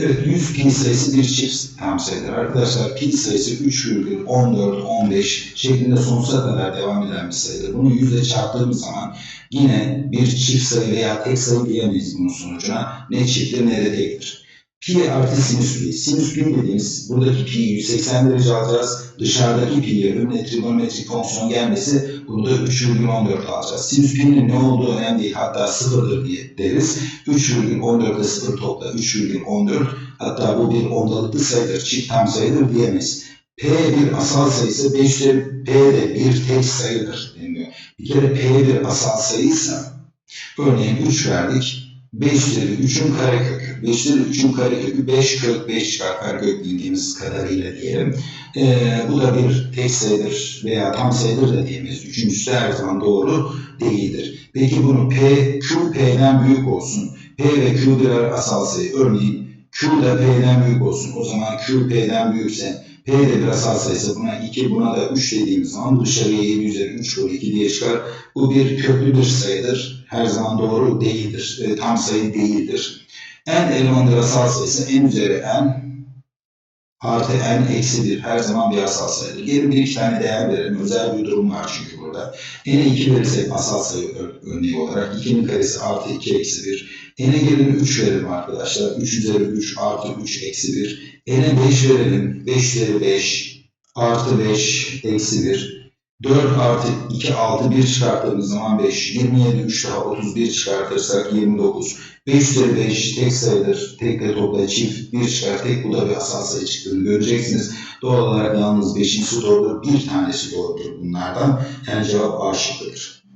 Evet 100 pi sayısı bir çift tam sayıdır. Arkadaşlar pi sayısı 3,14, 15 şeklinde sonsuza kadar devam eden bir sayıdır. Bunu yüzle çarptığımız zaman yine bir çift sayı veya tek sayı diyemeyiz bunun sonucuna. Ne çifttir ne de tektir. Pi artı sinüs pi. Sinüs pi dediğimiz buradaki pi'yi 180 derece alacağız. Dışarıdaki pi'ye önüne trigonometrik fonksiyon gelmesi bunu da 3,14 alacağız. Sinüs pi'nin ne olduğu önemli değil. Hatta sıfırdır diye deriz. 3,14 ile 0 topla 3,14 hatta bu bir ondalıklı sayıdır, çift tam sayıdır diyemeyiz. P bir asal sayısı 5 üzeri P de bir tek sayıdır deniliyor. Bir kere P bir asal sayıysa örneğin 3 verdik. 5 üzeri 3'ün karekökü. 5 üzeri 3'ün karekökü 5 kök 5 çıkar karekök bildiğimiz kadarıyla diyelim. Ee, bu da bir tek sayıdır veya tam sayıdır da diyemeyiz. Üçüncüsü her zaman doğru değildir. Peki bunu P, Q P'den büyük olsun. P ve Q birer asal sayı. Örneğin Q da P'den büyük olsun. O zaman Q P'den büyükse P de bir asal sayısı. Buna 2, buna da 3 dediğimiz zaman dışarıya 7 üzeri 3 bölü 2 diye çıkar. Bu bir köklü bir sayıdır. Her zaman doğru değildir. E, tam sayı değildir. N elemandır asal sayısı. N üzeri N artı N eksi 1. Her zaman bir asal sayıdır. Gelin bir iki tane değer verelim. Özel bir durum var çünkü burada. N'e 2 verirsek asal sayı ör- örneği olarak 2'nin karesi artı 2 eksi 1. N'e gelin 3 verelim arkadaşlar. 3 üzeri 3 artı 3 eksi 1. N'e 5 verelim. 5 üzeri 5 artı 5 eksi 1. 4 artı 2 6 1 çıkarttığımız zaman 5. 27 3 daha 31 çıkartırsak 29. 5 üzeri 5 tek sayıdır. Tekle topla çift 1 çıkar. Tek bu da bir asal sayı çıktığını göreceksiniz. Doğal olarak yalnız 5'in doğrudur. Bir tanesi doğrudur bunlardan. Yani cevap A şıkkıdır.